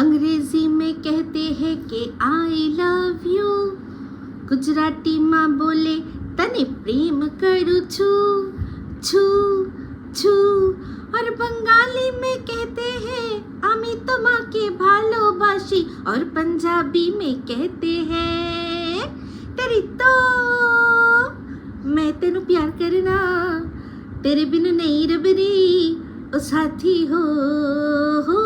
अंग्रेजी में कहते हैं कि आई लव यू ગુજરાતીમાં બોલે તને પ્રેમ કરું છું છું છું और बंगाली में कहते हैं আমি তোমাকে ভালোবাসি और पंजाबी में कहते हैं तेरी तो मैं तेनू प्यार करना तेरे बिन नहीं रबरी ও সাথী হো হো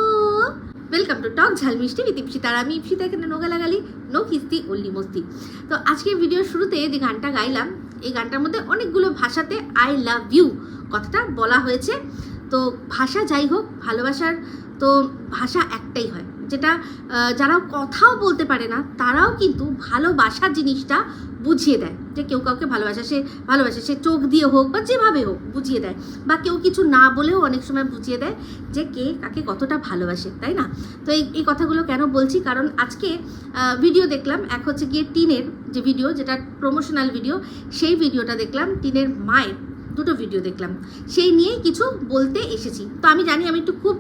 ওয়েলকাম টু টক ঝাল মিষ্টি বিদ ইপসিতা আর আমি ইপসিতা এখানে নোগা লাগালি, নো কিস্তি ওল্লি মস্তি। তো আজকে ভিডিওর শুরুতে যে গানটা গাইলাম, এই গানটার মধ্যে অনেকগুলো ভাষাতে আই লাভ ইউ কথাটা বলা হয়েছে। তো ভাষা যাই হোক, ভালোবাসার তো ভাষা একটাই হয়। যেটা যারা কথাও বলতে পারে না, তারাও কিন্তু ভালোবাসার জিনিসটা বুঝিয়ে দেয়। যে কেউ কাউকে ভালোবাসা, সে ভালোবাসে, সে চোখ দিয়ে হোক বা যেভাবে হোক বুঝিয়ে দেয়। বা কেউ কিছু না বলেও অনেক সময় বুঝিয়ে দেয় যে কে কাকে কতটা ভালোবাসে, তাই না? তো এই এই কথাগুলো কেন বলছি? কারণ আজকে ভিডিও দেখলাম, এক হচ্ছে গিয়ে টিনের যে ভিডিও যেটা প্রমোশনাল ভিডিও সেই ভিডিওটা দেখলাম টিনের মায়ের দুটো ভিডিও দেখলাম। সেই নিয়েই কিছু বলতে এসেছি। তো আমি জানি আমি একটু খুব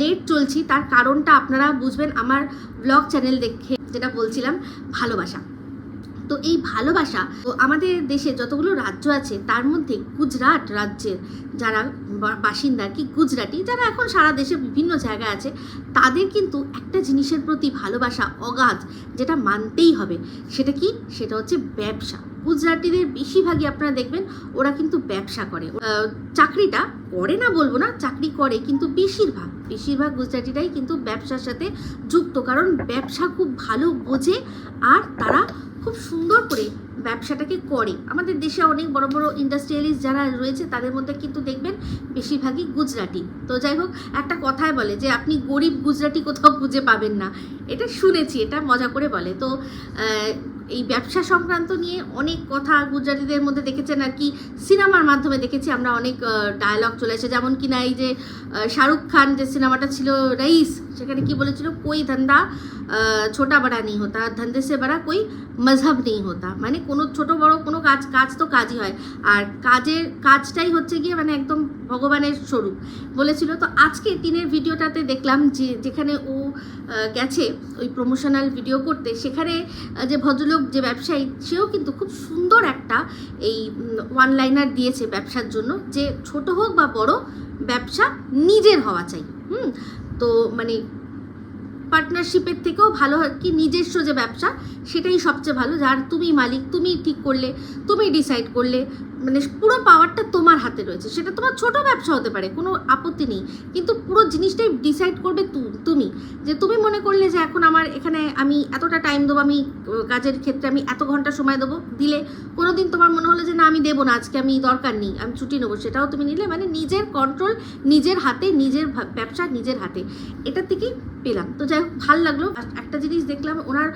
লেট চলছি। তার কারণটা আপনারা বুঝবেন আমার ব্লগ চ্যানেল দেখে যেটা বলছিলাম, ভালোবাসা। তো এই ভালোবাসা তো আমাদের দেশে যতগুলো রাজ্য আছে, তার মধ্যে গুজরাট রাজ্যের যারা বাসিন্দা কি, গুজরাটি, যারা এখন সারা দেশে বিভিন্ন জায়গায় আছে, তাদের কিন্তু একটা জিনিসের প্রতি ভালোবাসা, অগাধ, যেটা মানতেই হবে। সেটা কি? সেটা হচ্ছে ব্যবসা। গুজরাটিদের বেশিরভাগই আপনারা দেখবেন ওরা কিন্তু ব্যবসা করে। চাকরিটা করে না বলব না, চাকরি করে কিন্তু বেশিরভাগ। বেশিরভাগ গুজরাটিরাই কিন্তু ব্যবসার সাথে যুক্ত, কারণ ব্যবসা খুব ভালো বোঝে আর তারা খুব সুন্দর করে ব্যবসাটাকে করে। আমাদের দেশে অনেক বড় বড় ইন্ডাস্ট্রিয়ালিস্ট যারা রয়েছে, তাদের মধ্যে কিন্তু দেখবেন বেশিরভাগই গুজরাটি। তো যাই হোক, একটা কথায় বলে যে আপনি গরিব গুজরাটি কোথাও খুঁজে পাবেন না। এটা শুনেছি, এটা মজা করে বলে। তো এই ব্যবসা সংক্রান্ত নিয়ে অনেক কথা গুজরাটিদের মধ্যে দেখেছেন আর কি। সিনেমার মাধ্যমে দেখেছি আমরা অনেক ডায়লগ চলে আসে। যেমন কি না এই যে শাহরুখ খান যে সিনেমাটা ছিল রইস, সেখানে কি বলেছিল? কই ধান্দা ছোটা বড়া নেই হতা, ধন্দে সে বড়া কই মজহব নেই হতা। মানে কোনো ছোট বড় কোনো কাজ কাজ তো কাজই হয়। আর কাজের, কাজটাই হচ্ছে গিয়ে মানে একদম ভগবানের স্বরূপ। বলেছিল, তো আজকে দিনের ভিডিওটাতে দেখলাম যে, যেখানে ও গেছে ওই প্রমোশনাল ভিডিও করতে, সেখানে যে ভদ্রলোক যে ব্যবসায়ী, সেও কিন্তু খুব সুন্দর একটা এই ওয়ান লাইনার দিয়েছে ব্যবসার জন্য যে ছোট হোক বা বড়, ব্যবসা নিজের হওয়া চাই। হুম? তো মানে পার্টনারশিপের থেকেও ভালো কি নিজস্ব যে ব্যবসা, সেটাই সবচেয়ে ভালো। যার তুমি মালিক, তুমি ঠিক করলে, তুমি ডিসাইড করলে মানে পুরো পাওয়ারটা তোমার হাতে রয়েছে। সেটা তোমার ছোট ব্যবসা হতে পারে, কোনো আপত্তি নেই। কিন্তু পুরো জিনিসটাই ডিসাইড করবে তুমি। যে তুমি মনে করলে যে এখন আমার এখানে আমি এতটা টাইম দেবো, আমি কাজের ক্ষেত্রে আমি এত ঘণ্টা সময় দেবো, দিলে কোনো দিন তোমার মনে হলো যে না, আমি দেবো না, আজকে আমি দরকার নেই, আমি ছুটি নেব, সেটাও তুমি নিলে। মানে নিজের কন্ট্রোল নিজের হাতে, নিজের ব্যবসা নিজের হাতে। এটা থেকেই পেলাম। তো যাই হোক ভালো লাগল। একটা জিনিস দেখলাম ওনার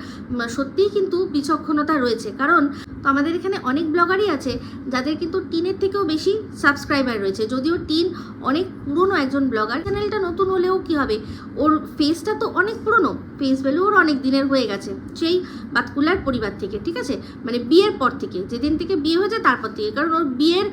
সত্যিই কিন্তু বিচক্ষণতা রয়েছে। কারণ তো আমাদের এখানে অনেক ব্লগারই আছে যাদের কিন্তু টিনের থেকেও বেশি সাবস্ক্রাইবার রয়েছে। যদিও টিন অনেক পুরনো একজন ব্লগার। চ্যানেলটা নতুন হলেও কি হবে? ওর ফেসটা তো অনেক পুরনো। ফেস ভ্যালু ওর অনেক দিনের হয়ে গেছে সেই বাতকুলার পরিবার থেকে, ঠিক আছে? মানে বিয়ের পর থেকে। যেদিন থেকে বিয়ে হয়েছে তারপর থেকে। কারণ ওর বিয়ের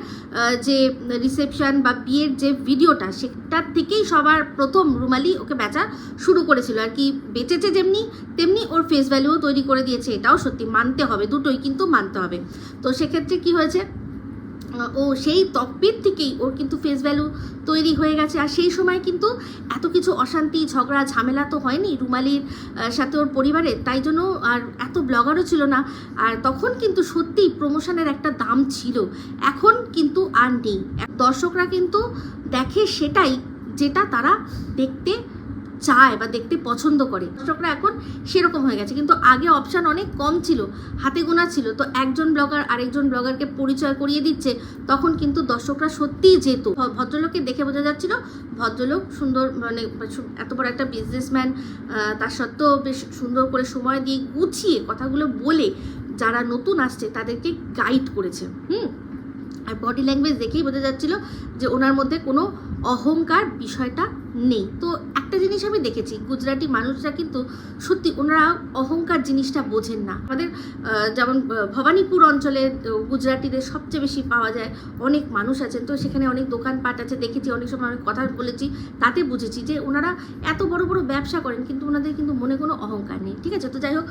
যে রিসেপশন বা বিয়ের যে ভিডিওটা সেটার থেকেই সবার প্রথম রুমালি ওকে বেচা শুরু করেছিল। আর কি বেচেছে যেমনি, তেমনি ওর ফেস ভ্যালুও তৈরি করে দিয়েছে। এটাও সত্যি মানতে হবে। দুটোই কিন্তু মানতে হবে। তো সেক্ষেত্রে কি হয়েছে? ও সেই তকবির থেকেই ওর কিন্তু ফেস ভ্যালু তৈরি হয়ে গেছে। আর সেই সময় কিন্তু এত কিছু অশান্তি, ঝগড়া, ঝামেলা তো হয়নি রুমালির সাথে ওর পরিবারে তাই জন্য আর এত ব্লগারও ছিল না। আর তখন কিন্তু সত্যিই প্রমোশনের একটা দাম ছিল। এখন কিন্তু আর নেই। দর্শকরা কিন্তু দেখে সেটাই যেটা তারা দেখতে চায় বা দেখতে পছন্দ করে। দর্শকরা এখন সেরকম হয়ে গেছে। কিন্তু আগে অপশান অনেক কম ছিল, হাতে গোনা ছিল। তো একজন ব্লগার আরেকজন ব্লগারকে পরিচয় করিয়ে দিচ্ছে, তখন কিন্তু দর্শকরা সত্যিই যেত। ভদ্রলোককে দেখে বোঝা যাচ্ছিল, ভদ্রলোক সুন্দর মানে এত বড় একটা বিজনেসম্যান তার সত্ত্বেও বেশ সুন্দর করে সময় দিয়ে গুছিয়ে কথাগুলো বলে যারা নতুন আসছে তাদেরকে গাইড করেছে। হুম? আর বডি ল্যাঙ্গুয়েজ দেখেই বোঝা যাচ্ছিল যে ওনার মধ্যে কোনো অহংকার বিষয়টা নেই। তো একটা জিনিস আমি দেখেছি, গুজরাটি মানুষরা কিন্তু সত্যি ওনারা অহংকার জিনিসটা বোঝেন না। আমাদের যেমন ভবানীপুর অঞ্চলে গুজরাটিদের সবচেয়ে বেশি পাওয়া যায় অনেক মানুষ আছেন। তো সেখানে অনেক দোকানপাট আছে, দেখেছি অনেক সময় অনেক কথা বলেছি, তাতে বুঝেছি যে ওনারা এত বড় বড় ব্যবসা করেন কিন্তু ওনাদের কিন্তু মনে কোনো অহংকার নেই। ঠিক আছে? তো যাই হোক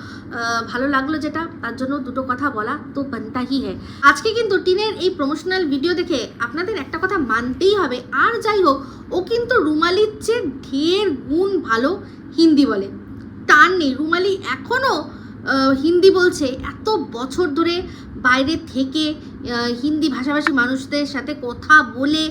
ভালো লাগল যেটা, তার জন্য দুটো কথা বলা তো বানতা হি হ্যাঁ আজকে কিন্তু টিনের এই প্রমোশনাল ভিডিও দেখে আপনাদের একটা কথা মানতেই হবে। আর যাই হোক ও কিন্তু রুমালির চেয়ে ঢের গুণ ভালো হিন্দি বলে। টান নেই। রুমালি এখনও হিন্দি বলছে। এত বছর ধরে বাইরে থেকে হিন্দি ভাষাভাষী মানুষদের সাথে কথা বলে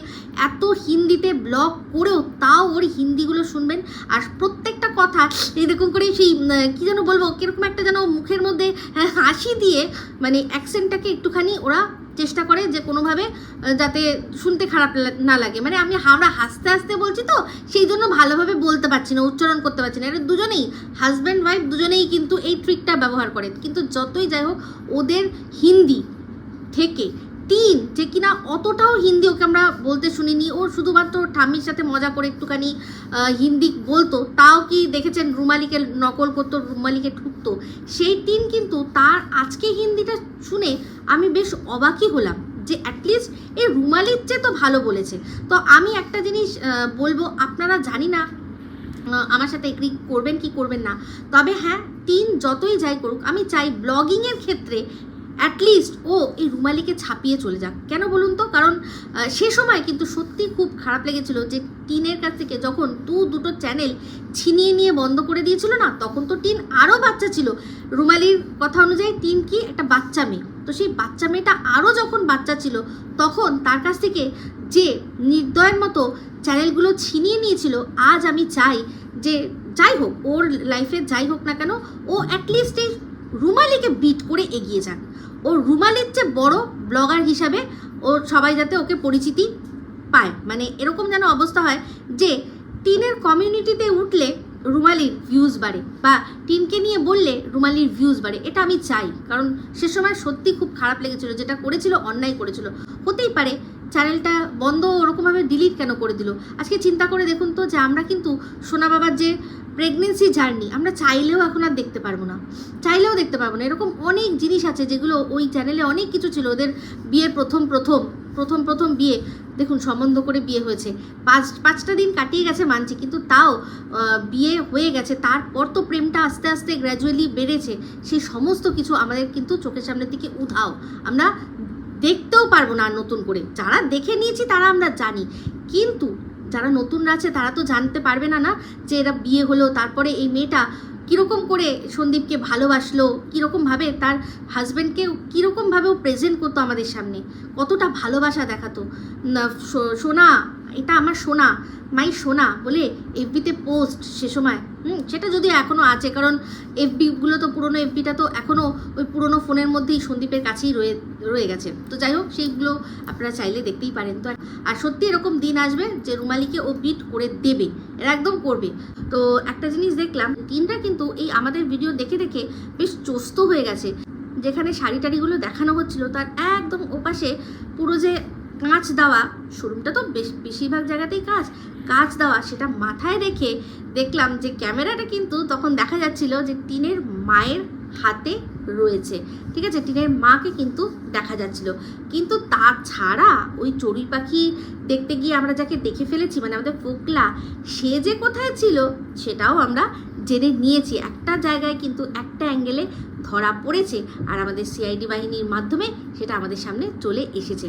এত হিন্দিতে ব্লগ করেও তাও ওর হিন্দিগুলো শুনবেন। আর প্রত্যেকটা কথা এরকম করে সেই কি যেন বলব কীরকম একটা যেন মুখের মধ্যে আহ, হাসি দিয়ে মানে অ্যাকসেন্টটাকে একটুখানি ওরা চেষ্টা করে যে কোনোভাবে যাতে শুনতে খারাপ না লাগে। মানে আমি আমরা হাসতে হাসতে বলছি তো, সেই জন্য ভালোভাবে বলতে পারছি না, উচ্চারণ করতে পারছি না। এটা দুজনেই হাজব্যান্ড ওয়াইফ দুজনেই কিন্তু এই ট্রিকটা ব্যবহার করে। কিন্তু যতই যাই হোক, ওদের হিন্দি থেকে তিন, যে কিনা অতটাও হিন্দি ওকে আমরা বলতে শুনিনি। ও শুধুমাত্র ঠাম্মির সাথে মজা করে একটুখানি হিন্দি বলতো, তাও কি দেখেছেন রুমালিকে নকল করতো, রুমালিকে ঠুকতো? সেই টিন কিন্তু তার আজকে হিন্দিটা শুনে আমি বেশ অবাকই হলাম যে অ্যাটলিস্ট এই রুমালির চেয়ে তো ভালো বলেছে। তো আমি একটা জিনিস বলব, আপনারা জানি না আমার সাথে এগ্রি করবেন কি করবেন না। তবে হ্যাঁ তিন যতই যাই করুক, আমি চাই ব্লগিংয়ের ক্ষেত্রে অ্যাটলিস্ট ও এই রুমালিকে ছাপিয়ে চলে যাক। কেন বলুন তো? কারণ সে সময় কিন্তু সত্যি খুব খারাপ লেগেছিল যে টিনের কাছ থেকে যখন দু দুটো চ্যানেল ছিনিয়ে নিয়ে বন্ধ করে দিয়েছিল না, তখন তো টিন আরও বাচ্চা ছিল। রুমালির কথা অনুযায়ী টিন কি একটা বাচ্চা মেয়ে। তো সেই বাচ্চা মেয়েটা আরও যখন বাচ্চা ছিল, তখন তার কাছ থেকে যে নির্দয়ের মতো চ্যানেলগুলো ছিনিয়ে নিয়েছিল, আজ আমি চাই যে যাই হোক, ওর লাইফে যাই হোক না কেন, ও অ্যাটলিস্ট এই রুমালিকে বিট করে এগিয়ে যাক। ও রুমালের চেয়ে বড় ব্লগার হিসাবে ও সবাই যাতে ওকে পরিচিতি পায়। মানে এরকম যেন অবস্থা হয় যে টিনের কমিউনিটিতে উঠলে রুমালির ভিউজ বাড়ে বা টিনকে নিয়ে বললে রুমালির ভিউজ বাড়ে, এটা আমি চাই। কারণ সে সময় সত্যি খুব খারাপ লেগেছিল, যেটা করেছিল অন্যায় করেছিল। হতেই পারে চ্যানেলটা বন্ধ ওরকমভাবে ডিলিট কেন করে দিল? আজকে চিন্তা করে দেখুন তো যে আমরা কিন্তু সোনা বাবার যে প্রেগনেন্সি জার্নি আমরা চাইলেও এখন আর দেখতে পারব না। চাইলেও দেখতে পারব না। এরকম অনেক জিনিস আছে যেগুলো ওই চ্যানেলে অনেক কিছু ছিল। ওদের বিয়ের প্রথম প্রথম প্রথম প্রথম বিয়ে। দেখুন, সম্বন্ধ করে বিয়ে হয়েছে। পাঁচ, পাঁচটা দিন কাটিয়ে গেছে মানছি, কিন্তু তাও বিয়ে হয়ে গেছে। তারপর তো প্রেমটা আস্তে আস্তে গ্র্যাজুয়ালি বেড়েছে। সেই সমস্ত কিছু আমাদের কিন্তু চোখের সামনের দিকে উধাও। আমরা দেখতেও পারব না নতুন করে। যারা দেখে নিয়েছি তারা আমরা জানি। কিন্তু যারা নতুনরা আছে তারা তো জানতে পারবে না না যে এরা বিয়ে হলো, তারপরে এই মেয়েটা কীরকম করে সন্দীপকে ভালোবাসলো কীরকমভাবে তার হাজব্যান্ডকে কীরকমভাবে ও প্রেজেন্ট করতো আমাদের সামনে। কতটা ভালোবাসা দেখাতো। সোনা, এটা আমার সোনা মাই সোনা বলে এফবিতে পোস্ট সে সময় হুম, সেটা যদি এখনও আছে, কারণ এফবিগুলো তো পুরনো এফবিটা তো এখনও ওই পুরনো ফোনের মধ্যেই সন্দীপের কাছেই রয়ে রয়ে গেছে। তো যাই হোক, সেইগুলো আপনারা চাইলে দেখতেই পারেন। তো আর সত্যি এরকম দিন আসবে যে রুমালিকে ও বিট করে দেবে, এরা একদম করবে। তো একটা জিনিস দেখলাম তিনটা কিন্তু এই আমাদের ভিডিও দেখে দেখে বেশ চস্ত হয়ে গেছে। যেখানে শাড়ি টাড়িগুলো দেখানো হচ্ছিল, তার একদম ওপাশে পুরো যে কাঁচ দেওয়া শোরুমটা তো বেশ, বেশিরভাগ জায়গাতেই কাঁচ কাঁচ দেওয়া সেটা মাথায় রেখে দেখলাম যে ক্যামেরাটা কিন্তু তখন দেখা যাচ্ছিল যে টিনের মায়ের হাতে রয়েছে। ঠিক আছে? টিনের মাকে কিন্তু দেখা যাচ্ছিল। কিন্তু তাছাড়া ওই চড়ুই পাখি দেখতে গিয়ে আমরা যাকে দেখে ফেলেছি মানে আমাদের ফোকলা, সে যে কোথায় ছিল সেটাও আমরা জেনে নিয়েছি একটা জায়গায় কিন্তু একটা অ্যাঙ্গেলে ধরা পড়েছে আর আমাদের সিআইডি বাহিনীর মাধ্যমে সেটা আমাদের সামনে চলে এসেছে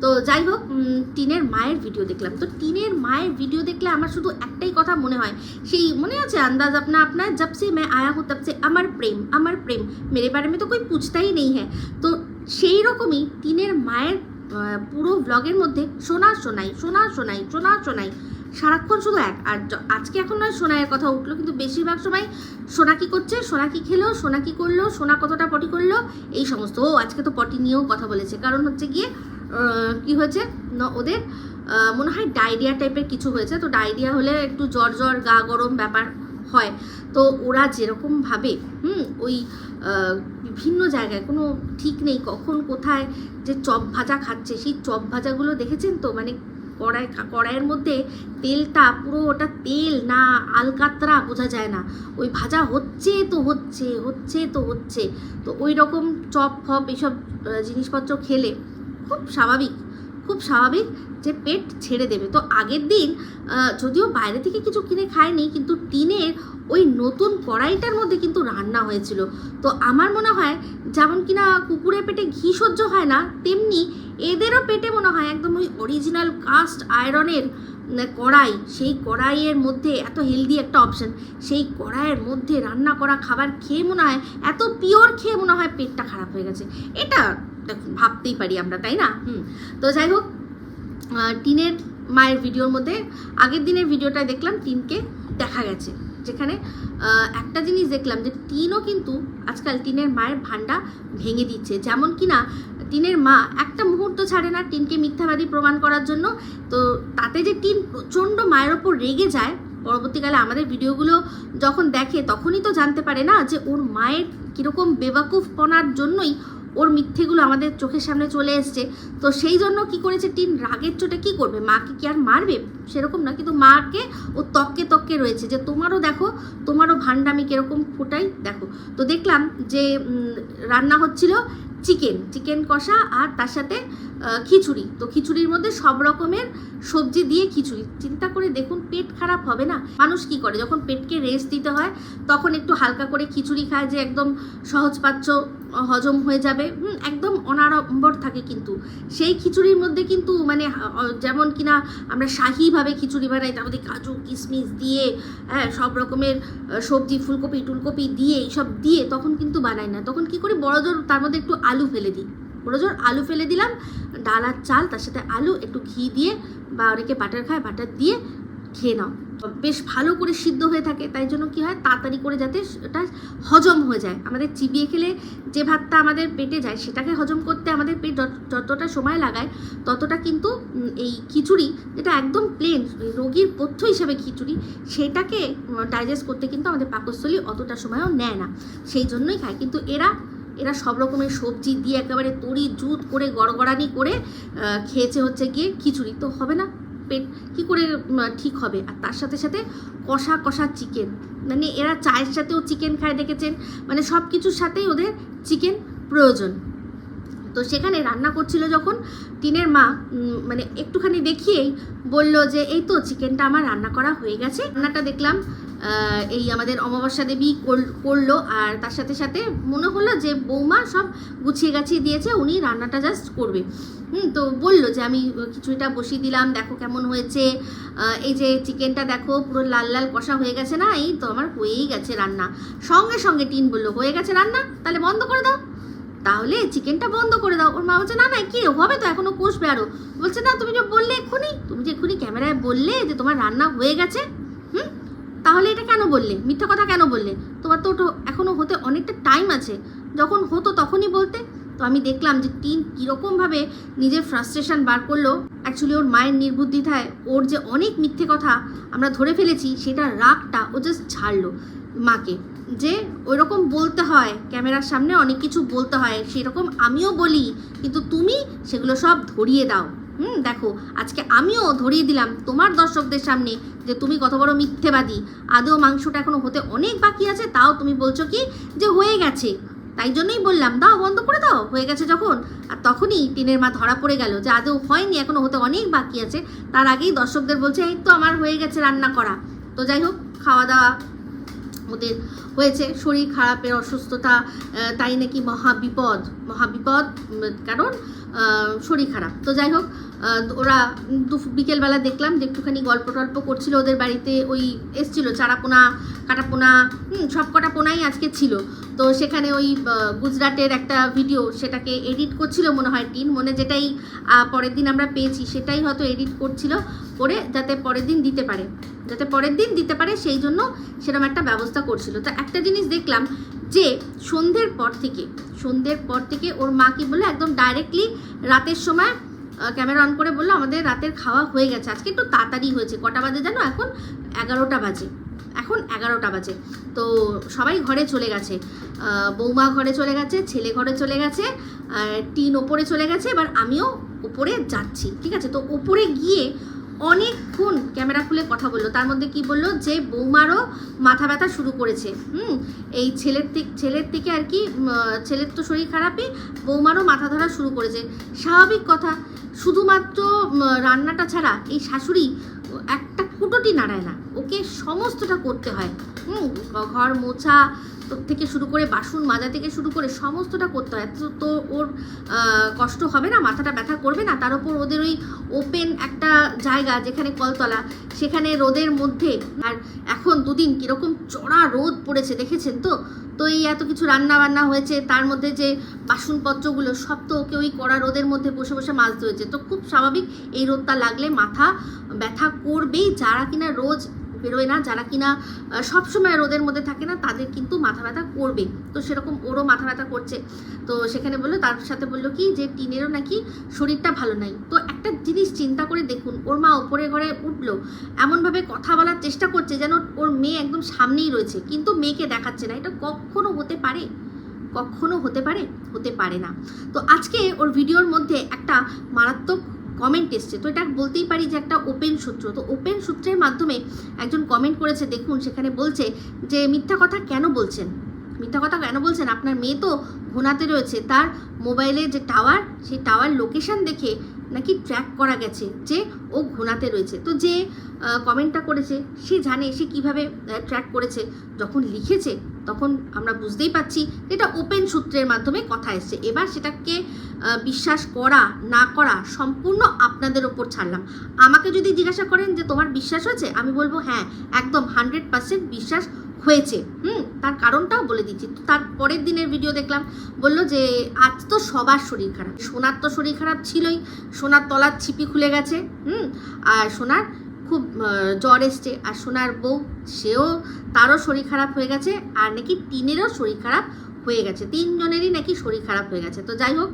তো যাই হোক উম, টিনের মায়ের ভিডিও দেখলাম তো টিনের মায়ের ভিডিও দেখলে আমার শুধু একটাই কথা মনে হয় সেই মনে আছে আন্দাজ আপনা আপনার জব সে मैं आया हूँ तब से अमर प्रेम अमर प्रेम मेरे बारे में तो कोई पूछता ही नहीं है তো সেই রকমই টিনের মায়ের আহ, পুরো ব্লগের মধ্যে সোনা শোনাই সোনা শোনাই সোনা শোনাই সারাক্ষণ শুধু এক। আর আজকে এখন নয়, সোনাইয়ের কথা উঠল, কিন্তু বেশিরভাগ সময় সোনা কি করছে, সোনা কি খেলো, সোনা কি করল, সোনা কতটা পটি করল, এই সমস্ত। ও আজকে তো পটি নিয়েও কথা বলেছে। কারণ হচ্ছে গিয়ে কি হয়েছে, না ওদের মনে হয় ডায়রিয়া টাইপের কিছু হয়েছে। তো ডায়রিয়া হলে একটু জ্বর জ্বর, গা গরম ব্যাপার হয়। তো ওরা যেরকমভাবে হুম, ওই বিভিন্ন জায়গায়, কোনো ঠিক নেই, কখন কোথায় যে চপ ভাজা খাচ্ছে, সেই চপ ভাজাগুলো দেখেছেন তো? মানে কড়াই, কড়াইয়ের মধ্যে তেলটা, পুরো ওটা তেল না আলকাতরা বোঝা যায় না। ওই ভাজা হচ্ছে তো হচ্ছে হচ্ছে তো হচ্ছে। তো ওই রকম চপ, ফপ এইসব জিনিসপত্র খেলে খুব স্বাভাবিক। খুব স্বাভাবিক যে পেট ছেড়ে দেবে। তো আগের দিন যদিও বাইরে থেকে কিছু কিনে খায়নি, কিন্তু টিনের ওই নতুন কড়াইটার মধ্যে কিন্তু রান্না হয়েছিল। তো আমার মনে হয়, যেমন কিনা কুকুরের পেটে ঘি সহ্য হয় না, তেমনি এদেরও পেটে মনে হয় একদম ওই অরিজিনাল কাস্ট আয়রনের কড়াই, সেই কড়াইয়ের মধ্যে এত হেলদি একটা অপশন সেই কড়াইয়ের মধ্যে রান্না করা খাবার খেয়ে মনে হয়, এত পিওর খেয়ে মনে হয় পেটটা খারাপ হয়ে গেছে। এটা দেখুন, ভাবতেই পারি আমরা তাই না? হুম। তো যাই হোক টিনের মায়ের ভিডিওর মধ্যে আগের দিনের ভিডিওটা দেখলাম টিনকে দেখা গেছে যেখানে একটা জিনিস দেখলাম যে টিনও কিন্তু আজকাল টিনের মায়ের ভান্ডা ভেঙে দিচ্ছে। যেমন কি না টিনের মা একটা মুহূর্ত ছাড়ে না টিনকে মিথ্যাবাদী প্রমাণ করার জন্য। তো তাতে যে টিন প্রচণ্ড মায়ের ওপর রেগে যায় পরবর্তীকালে আমাদের ভিডিওগুলো যখন দেখে তখনই তো জানতে পারে না যে ওর মায়ের কীরকম বেবাকুফপনার জন্যই ওর মিথ্যেগুলো আমাদের চোখের সামনে চলে এসছে। তো সেই জন্য কি করেছে? টিন, রাগের চোটে কি করবে? মাকে কি আর মারবে? সেরকম না, কিন্তু মাকে ও তককে তককে রয়েছে। যে তোমারও দেখো, তোমারও ভান্ডামি কীরকম ফোটাই দেখো। তো দেখলাম যে রান্না হচ্ছিল চিকেন চিকেন কষা আর তার সাথে খিচুড়ি। তো খিচুড়ির মধ্যে সব রকমের সবজি দিয়ে খিচুড়ি। চিন্তা করে দেখুন, পেট খারাপ হবে না? মানুষ কি করে? যখন পেটকে রেস্ট দিতে হয়, তখন একটু হালকা করে খিচুড়ি খায় যে একদম সহজপাচ্য হজম হয়ে যাবে। একদম অনাড়ম্বর থাকে কিন্তু। সেই খিচুড়ির মধ্যে কিন্তু মানে যেমন কিনা আমরা শাহিভাবে খিচুড়ি বানাই, তার মধ্যে কাজু কিশমিশ দিয়ে হ্যাঁ সব রকমের সবজি, ফুলকপি, টুলকপি দিয়ে, এইসব দিয়ে তখন কিন্তু বানাই না। তখন কি করি বড় জোর তার মধ্যে একটু আলু ফেলে দিই। বড় জোর আলু ফেলে দিলাম, ডাল আর চাল, তার সাথে আলু, একটু ঘি দিয়ে বা অনেকে বাটার খায়, বাটার দিয়ে খেয়ে নাও। বেশ ভালো করে সিদ্ধ হয়ে থাকে, তাই জন্য কি হয়, তাড়াতাড়ি করে যাতে ওটা হজম হয়ে যায়। আমাদের চিবিয়ে খেলে যে ভাতটা আমাদের পেটে যায়, সেটাকে হজম করতে আমাদের পেট যতটা সময় লাগায়, ততটা কিন্তু এই খিচুড়ি, যেটা একদম প্লেন রোগীর পথ্য হিসেবে খিচুড়ি, সেটাকে ডাইজেস্ট করতে কিন্তু আমাদের পাকস্থলী অতটা সময়ও নেয় না। সেই জন্যই খায়। কিন্তু এরা এরা সব রকমের সবজি দিয়ে একেবারে তরি, জুত করে, গড়গড়ানি করে খেয়েছে হচ্ছে গিয়ে খিচুড়ি। তো হবে না? পেট কি করে ঠিক হবে? আর তার সাথে সাথে কষা কষা চিকেন মানে এরা চায়ের সাথেও চিকেন খায়, দেখেছেন? মানে সব কিছুর সাথেই ওদের চিকেন প্রয়োজন। তো সেখানে রান্না করছিল যখন টিনের মা মানে একটুখানি দেখিয়েই বলল যে, এই তো চিকেনটা আমার রান্না করা হয়ে গেছে। রান্নাটা দেখলাম এই আমাদের অমাবস্যা দেবী কর- করল আর তার সাথে সাথে মনে হলো যে, বৌমা সব গুছিয়ে গাছিয়ে দিয়েছে, উনি রান্নাটা জাস্ট করবে। হুম, তো বলল যে, আমি খিচুড়িটা বসিয়ে দিলাম, দেখো কেমন হয়েছে। এই যে চিকেনটা দেখো পুরো লাল লাল কষা হয়ে গেছে না, এই তো আমার হয়েই গেছে রান্না। সঙ্গে সঙ্গে টিন বলল, হয়ে গেছে রান্না, তাহলে বন্ধ করে দাও। তাহলে চিকেনটা বন্ধ করে দাও। ওর মা বলছে, না না, কি হবে তো, এখনও কষবে আরও। বলছে, না, তুমি যে বললে এক্ষুনি, তুমি যে এক্ষুনি ক্যামেরায় বললে যে তোমার রান্না হয়ে গেছে, হুম? তাহলে এটা কেন বললে? মিথ্যা কথা কেন বললে? তোমার তো ওটা এখনও হতে অনেকটা টাইম আছে। যখন হতো তখনই বলতে। তো আমি দেখলাম যে টিন কীরকমভাবে নিজের ফ্রাস্ট্রেশন বার করল। অ্যাকচুয়ালি ওর মায়ের নির্বুদ্ধিতায় ওর যে অনেক মিথ্যে কথা আমরা ধরে ফেলেছি সেটা রাগটা ও জাস্ট ছাড়লো মাকে। যে ওইরকম বলতে হয়, ক্যামেরার সামনে অনেক কিছু বলতে হয়, সেরকম আমিও বলি, কিন্তু তুমি সেগুলো সব ধরিয়ে দাও। হুম, দেখো, আজকে আমিও ধরিয়ে দিলাম তোমার দর্শকদের সামনে যে তুমি কত বড় মিথ্যেবাদী। আদৌ মাংসটা এখনও হতে অনেক বাকি আছে, তাও তুমি বলছো কি যে হয়ে গেছে। তাই জন্যই বললাম, দাও বন্ধ করে দাও, হয়ে গেছে যখন। আর তখনই টিনের মা ধরা পড়ে গেল যে আদৌ হয়নি, এখনও হতে অনেক বাকি আছে। তার আগেই দর্শকদের বলছে, এই তো আমার হয়ে গেছে রান্না করা। তো যাই হোক, খাওয়া দাওয়া ওদের হয়েছে। শরীর খারাপের অসুস্থতা তাই নাকি মহাবিপদ? মহাবিপদ কারণ শরীর খারাপ। তো যাই হোক ওরা বিকেলবেলা দেখলাম যে একটুখানি গল্প টল্প করছিল। ওদের বাড়িতে ওই এসছিল, চারাপোনা, কাটাপোনা সব কটা পোনাই আজকে ছিল। তো সেখানে ওই গুজরাটের একটা ভিডিও সেটাকে এডিট করছিল মনে হয় টিন। মনে যেটাই পরের দিন আমরা পেয়েছি, সেটাই হয়তো এডিট করছিল করে যাতে পরের দিন দিতে পারে। যাতে পরের দিন দিতে পারে, সেই জন্য সেরকম একটা ব্যবস্থা করছিল। তো একটা জিনিস দেখলাম যে সন্ধ্যের পর থেকে সন্ধ্যের পর থেকে ওর মা কি বলল একদম ডাইরেক্টলি রাতের সময় ক্যামেরা অন করে বলল, আমাদের রাতের খাওয়া হয়ে গেছে। আজকে একটু তাড়াতাড়ি হয়েছে। কটা বাজে জানো? এখন এগারোটা বাজে। এখন এগারোটা বাজে। তো সবাই ঘরে চলে গেছে। বৌমা ঘরে চলে গেছে, ছেলে ঘরে চলে গেছে টিন ওপরে চলে গেছে। এবার আমিও ওপরে যাচ্ছি, ঠিক আছে? তো ওপরে গিয়ে অনেকক্ষণ ক্যামেরা খুলে কথা বলল। তার মধ্যে কি বলল? যে বৌমারও মাথা ব্যথা শুরু করেছে। হুম? এই ছেলের থেকে ছেলের থেকে আর কি ছেলের তো শরীর খারাপই, বৌমারও মাথা ধরা শুরু করেছে। স্বাভাবিক কথা, শুধুমাত্র রান্নাটা ছাড়া এই শাশুড়ি একটা কুটোটি নাড়ায় না। ওকে সমস্তটা করতে হয়। হুম ঘর মোছা থেকে শুরু করে বাসন মাজা থেকে শুরু করে সমস্তটা করতে হয়। তো তো ওর কষ্ট হবে না, মাথাটা ব্যথা করবে না। তার উপর ওদের ওই ওপেন একটা জায়গা যেখানে কলতলা, সেখানে রোদের মধ্যে। আর এখন দুদিন কীরকম চড়া রোদ পড়েছে, দেখেছেন তো? তো এই এত কিছু রান্না বান্না হয়েছে, তার মধ্যে যে বাসনপত্রগুলো, সব তো ওকে ওই কড়া রোদের মধ্যে বসে বসে মাজতে হয়েছে। তো খুব স্বাভাবিক এই রোদটা লাগলে মাথা ব্যথা করবেই। যারা কিনা রোজ বেরোয় না, যারা কিনা সবসময় রোদের মধ্যে থাকে না, তাদের কিন্তু মাথা ব্যথা করবে তো সেরকম ওরও মাথা ব্যথা করছে। তো সেখানে বলল, তার সাথে বলল কি যে, টিনেরও নাকি শরীরটা ভালো নাই। তো একটা জিনিস চিন্তা করে দেখুন, ওর মা ওপরে ঘরে উঠল, এমনভাবে কথা বলার চেষ্টা করছে যেন ওর মেয়ে একদম সামনেই রয়েছে। কিন্তু মেয়েকে দেখাচ্ছে না। এটা কখনো হতে পারে? কখনো হতে পারে? হতে পারে না। তো আজকে ওর ভিডিওর মধ্যে একটা মারাত্মক কমেন্ট এসছে। তো এটা বলতেই পারি যে একটা ওপেন সূত্র। তো ওপেন সূত্রের মাধ্যমে একজন কমেন্ট করেছে, দেখুন সেখানে বলছে যে, মিথ্যা কথা কেন বলছেন? মিথ্যা কথা কেন বলছেন? আপনার মেয়ে তো ঘোনাতে রয়েছে। তার মোবাইলে যে টাওয়ার সেই টাওয়ার লোকেশন দেখে নাকি ট্র্যাক করা গেছে যে ও ঘোনাতে রয়েছে? তো যে কমেন্টটা করেছে, সে জানে সে কীভাবে ট্র্যাক করেছে, যখন লিখেছে, তখন আমরা বুঝতেই পাচ্ছি এটা ওপেন সূত্রের মাধ্যমে কথা এসছে। এবার সেটাকে বিশ্বাস করা, না করা সম্পূর্ণ আপনাদের ওপর ছাড়লাম। আমাকে যদি জিজ্ঞাসা করেন যে তোমার বিশ্বাস হয়েছে? আমি বলব হ্যাঁ একদম হান্ড্রেড পার্সেন্ট বিশ্বাস হয়েছে। হুম, তার কারণটাও বলে দিচ্ছি। তো তার পরের দিনের ভিডিও দেখলাম, বলল যে, আজ তো সবার শরীর খারাপ। সোনার তো শরীর খারাপ ছিলই। সোনার তলার ছিপি খুলে গেছে, হুম, আর সোনার খুব জ্বর এসছে। আর সোনার বউ, সেও তারও শরীর খারাপ হয়ে গেছে, আর নাকি টিনেরও শরীর খারাপ হয়ে গেছে। তিনজনেরই নাকি শরীর খারাপ হয়ে গেছে। তো যাই হোক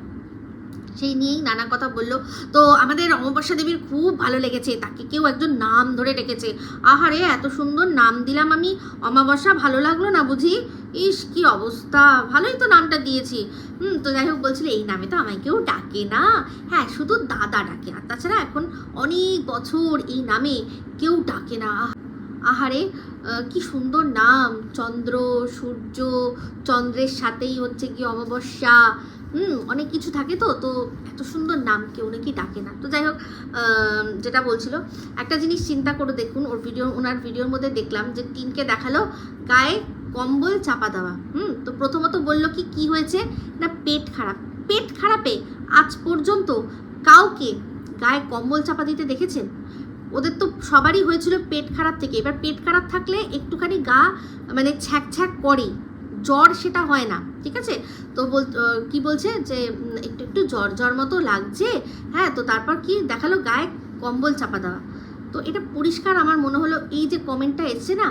সেই নিয়েই নানা কথা বলল। তো আমাদের অমাবস্যা দেবীর খুব ভালো লেগেছে। তাকে কেউ একজন নাম ধরে ডেকেছে। আহারে এত সুন্দর নাম দিলাম আমি। অমাবস্যা ভালো লাগল না বুঝি? ইস কি অবস্থা। ভালোই তো নামটা দিয়েছি। হুম তো যাই হোক বলছিল এই নামে তো আমায় কেউ ডাকে না। হ্যাঁ শুধু দাদা ডাকে। আর তাছাড়া এখন অনেক বছর এই নামে কেউ ডাকে না। আহারে আহ, কি সুন্দর নাম। চন্দ্র সূর্য চন্দ্রের সাথেই হচ্ছে কি অমাবস্যা। হুম, অনেক কিছু থাকে তো তো এত সুন্দর নাম কেউ নাকি ডাকে না। তো যাই হোক যেটা বলছিল, একটা জিনিস চিন্তা করে দেখুন, ওর ভিডিও ওনার ভিডিওর মধ্যে দেখলাম যে টিনকে দেখাল গায়ে কম্বল চাপা দেওয়া, হুম, তো প্রথমত বলল কি কি হয়েছে? না, পেট খারাপ। পেট খারাপে? আজ পর্যন্ত কাউকে গায়ে কম্বল চাপা দিতে দেখেছেন? ওদের তো সবারই হয়েছিল পেট খারাপ থেকে। এবার পেট খারাপ থাকলে একটুখানি গা মানে ছ্যাক ছ্যাক করে। জ্বর সেটা হয় না, ঠিক আছে? তো বল কি বলছে যে একটু একটু জ্বর জ্বর মতো লাগছে হ্যাঁ তো তারপর কি দেখাল গায়ে কম্বল চাপা দেওয়া। তো এটা পরিষ্কার আমার মনে হলো এই যে কমেন্টটা এসছে না,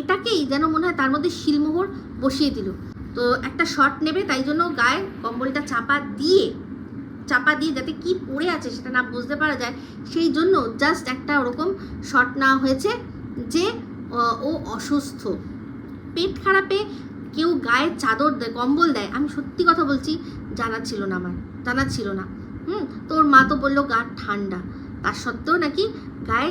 এটাকেই যেন মনে হয় তার মধ্যে শিলমোহর বসিয়ে দিল। তো একটা শট নেবে, তাই জন্য গায়ে কম্বলটা চাপা দিয়ে চাপা দিয়ে যাতে কি পড়ে আছে সেটা না বুঝতে পারা যায়, সেই জন্য জাস্ট একটা ওরকম শট নেওয়া হয়েছে যে ও অসুস্থ। পেট খারাপে কেউ গায়ে চাদর দেয়, কম্বল দেয়। আমি সত্যি কথা বলছি, জানা ছিল না আমার, জানা ছিল না। হুম, তোর মা তো বলল গা ঠান্ডা। তার সত্ত্বেও নাকি গায়ে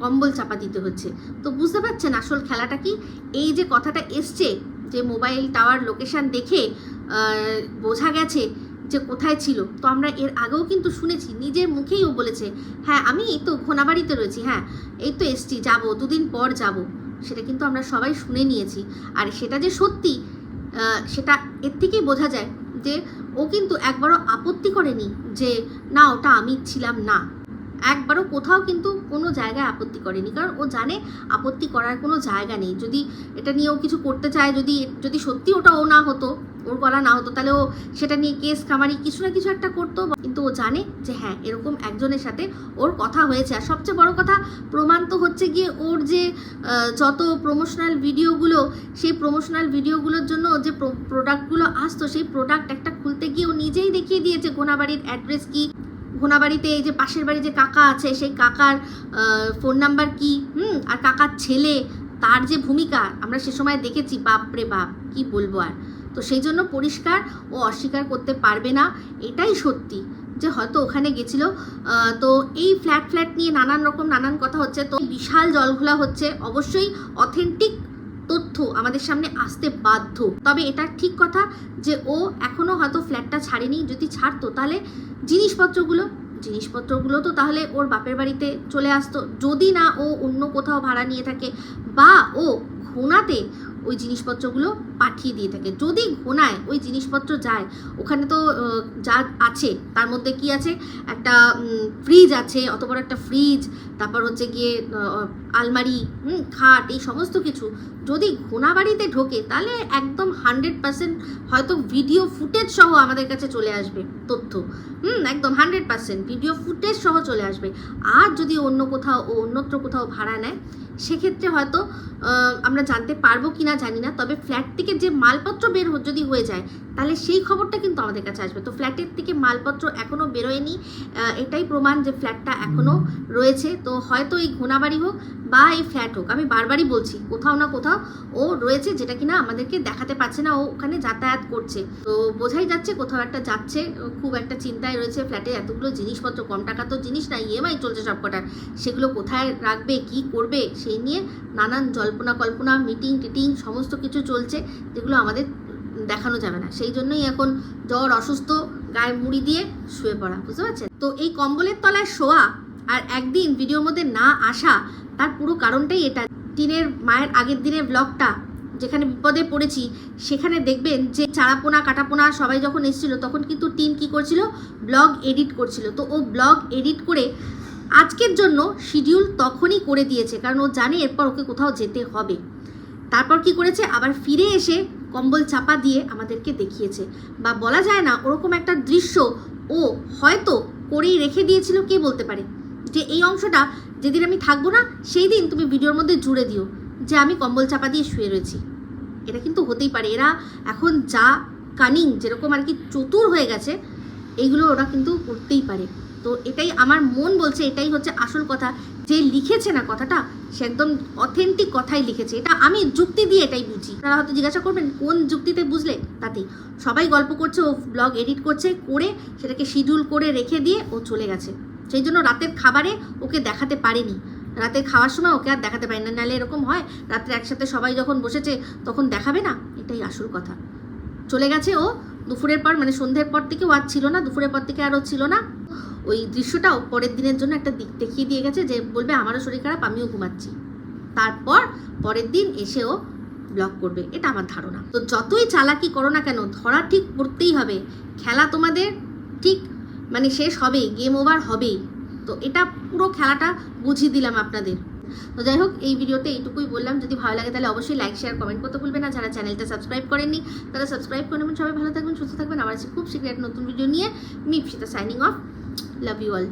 কম্বল চাপা দিতে হচ্ছে। তো বুঝতে পারছেন আসল খেলাটা কি? এই যে কথাটা এসছে, যে মোবাইল টাওয়ার লোকেশন দেখে বোঝা গেছে যে কোথায় ছিল। তো আমরা এর আগেও কিন্তু শুনেছি, নিজের মুখেই ও বলেছে হ্যাঁ আমি এই তো ঘোনাবাড়িতে রয়েছি হ্যাঁ এই তো এসছি, যাব, দুদিন পর যাব। সেটা কিন্তু আমরা সবাই শুনে নিয়েছি। আর সেটা যে সত্যি সেটা এর থেকেই বোঝা যায় যে ও কিন্তু একবারও আপত্তি করেনি যে, না, ওটা আমি ছিলাম না। একবারও কোথাও কিন্তু কোনো জায়গায় আপত্তি করেনি, কারণ ও জানে আপত্তি করার কোনো জায়গা নেই। যদি এটা নিয়ে ও কিছু করতে চায়, যদি যদি সত্যি ওটা ও না হতো, ওর গলা না হতো, তাহলে ও সেটা নিয়ে কেস কামারি কিছু না কিছু একটা করতো। কিন্তু ও জানে যে হ্যাঁ এরকম একজনের সাথে ওর কথা হয়েছে। আর সবচেয়ে বড় কথা, প্রমাণ তো হচ্ছে গিয়ে ওর যে যত প্রমোশনাল ভিডিওগুলো সেই প্রমোশনাল ভিডিওগুলোর জন্য যে প্রোডাক্টগুলো আসতো, সেই প্রোডাক্ট একটা খুলতে গিয়ে ও নিজেই দেখিয়ে দিয়েছে, গোনাবাড়ির অ্যাড্রেস কি? ঘোনাবাড়িতে এই যে পাশের বাড়ি যে কাকা আছে, সেই কাকার ফোন নাম্বার কি? হুম, আর কাকার ছেলে, তার যে ভূমিকা, আমরা সে সময় দেখেছি, বাপ রে বাপ, কি বলব আর। তো সেই জন্য পরিষ্কার, ও অস্বীকার করতে পারবে না, এটাই সত্যি। যে হয়তো ওখানে গেছিল তো এই ফ্ল্যাট ফ্ল্যাট নিয়ে নানান রকম নানান কথা হচ্ছে, তো বিশাল জলঘোলা হচ্ছে, অবশ্যই অথেন্টিক তথ্য আমাদের সামনে আসতে বাধ্য। তবে এটা ঠিক কথা যে ও এখনও হয়তো ফ্ল্যাটটা ছাড়েনি। যদি ছাড়তো তাহলে জিনিসপত্রগুলো জিনিসপত্রগুলো তো তাহলে ওর বাপের বাড়িতে চলে আসতো। যদি না ও অন্য কোথাও ভাড়া নিয়ে থাকে বা ও ঘোনাতে ওই জিনিসপত্রগুলো পাঠিয়ে দিয়ে থাকে। যদি ঘোনায় ওই জিনিসপত্র যায়, ওখানে তো যা আছে, তার মধ্যে কি আছে? একটা ফ্রিজ আছে অত বড় একটা ফ্রিজ তারপর হচ্ছে গিয়ে আলমারি খাট, এই সমস্ত কিছু। যদি ঘোনা বাড়িতে ঢোকে, তাহলে একদম হান্ড্রেড পার্সেন্ট হয়তো ভিডিও ফুটেজ সহ আমাদের কাছে চলে আসবে তথ্য। হুম, একদম হান্ড্রেড পার্সেন্ট ভিডিও ফুটেজ সহ চলে আসবে। আর যদি অন্য কোথাও ও অন্যত্র কোথাও ভাড়া নেয় সেক্ষেত্রে হয়তো আমরা জানতে পারব কি না জানি না তবে ফ্ল্যাট থেকে যে মালপত্র বের যদি হয়ে যায় তাহলে সেই খবরটা কিন্তু আমাদের কাছে আসবে। তো ফ্ল্যাটের থেকে মালপত্র এখনও বেরোয়নি এটাই প্রমাণ যে ফ্ল্যাটটা এখনও রয়েছে। তো হয়তো এই ঘোনাবাড়ি হোক বা এই ফ্ল্যাট হোক, আমি বারবারই বলছি, কোথাও না কোথাও ও রয়েছে যেটা কিনা আমাদেরকে দেখাতে পারছে না, ও ওখানে যাতায়াত করছে। তো বোঝাই যাচ্ছে কোথাও একটা যাচ্ছে, খুব একটা চিন্তায় রয়েছে ফ্ল্যাটে, এতগুলো জিনিসপত্র, কম টাকা তো জিনিস না ইএমআই চলছে সব কটার সেগুলো কোথায় রাখবে, কি করবে, সেই নিয়ে নানান জল্পনা কল্পনা মিটিং টিটিং, সমস্ত কিছু চলছে, যেগুলো আমাদের দেখানো যাবে না। সেই জন্যই এখন জ্বর, অসুস্থ, গায়ে মুড়ি দিয়ে শুয়ে পড়া, বুঝতে পারছেন? তো এই কম্বলের তলায় শোয়া আর একদিন ভিডিওর মধ্যে না আসা তার পুরো কারণটাই এটা। টিনের মায়ের আগের দিনের ব্লগটা যেখানে বিপদে পড়েছি, সেখানে দেখবেন যে চারাপোনা, কাটাপোনা সবাই যখন এসেছিল, তখন কিন্তু টিন কি করছিল? ব্লগ এডিট করছিল। তো ও ব্লগ এডিট করে আজকের জন্য শিডিউল তখনই করে দিয়েছে, কারণ ও জানে এরপর ওকে কোথাও যেতে হবে। তারপর কি করেছে? আবার ফিরে এসে কম্বল চাপা দিয়ে আমাদেরকে দেখিয়েছে। বা বলা যায় না, ওরকম একটা দৃশ্য ও হয়তো করেই রেখে দিয়েছিল, কে বলতে পারে? যে এই অংশটা যেদিন আমি থাকব না, সেই দিন তুমি ভিডিওর মধ্যে জুড়ে দিও যে আমি কম্বল চাপা দিয়ে শুয়ে রয়েছি। এটা কিন্তু হতেই পারে। এরা এখন যা কানিং যেরকম আর কি চতুর হয়ে গেছে, এইগুলো ওরা কিন্তু করতেই পারে। তো এটাই আমার মন বলছে, এটাই হচ্ছে আসল কথা। যে লিখেছে না কথাটা, সে একদম অথেন্টিক কথাই লিখেছে। এটা আমি যুক্তি দিয়ে এটাই বুঝি। তারা হয়তো জিজ্ঞাসা করবেন, কোন যুক্তিতে বুঝলে? তাতেই। সবাই গল্প করছে, ও ব্লগ এডিট করছে, করে সেটাকে শিডিউল করে রেখে দিয়ে ও চলে গেছে। সেই জন্য রাতের খাবারে ওকে দেখাতে পারেনি। রাতে খাওয়ার সময় ওকে আর দেখাতে পারি না নাহলে এরকম হয়, রাত্রে একসাথে সবাই যখন বসেছে, তখন দেখাবে না? এটাই আসল কথা। চলে গেছে ও দুপুরের পর মানে সন্ধ্যের পর থেকে ও আর ছিল না, দুপুরের পর থেকে আর ও ছিল না। ওই দৃশ্যটাও পরের দিনের জন্য একটা দিক দেখিয়ে দিয়ে গেছে যে বলবে, আমারও শরীর খারাপ, আমিও ঘুমাচ্ছি। তারপর পরের দিন এসে ও ব্লক করবে। এটা আমার ধারণা। তো যতই চালাকি করো না কেন, ধরা ঠিক করতেই হবে। খেলা তোমাদের ঠিক মানে শেষ হবেই গেম ওভার হবেই। তো এটা পুরো খেলাটা বুঝিয়ে দিলাম আপনাদের। তো যাই হোক, এই ভিডিওতে এইটুকুই বললাম। যদি ভালো লাগে তাহলে অবশ্যই লাইক শেয়ার কমেন্ট করতে ভুলবেন না। যারা চ্যানেলটা সাবস্ক্রাইব করেননি, তারা সাবস্ক্রাইব করে নেবেন। সবাই ভালো থাকবেন, সুস্থ থাকবেন। আবার খুব শীঘ্র একটা নতুন ভিডিও নিয়ে। Mipsita signing off love you all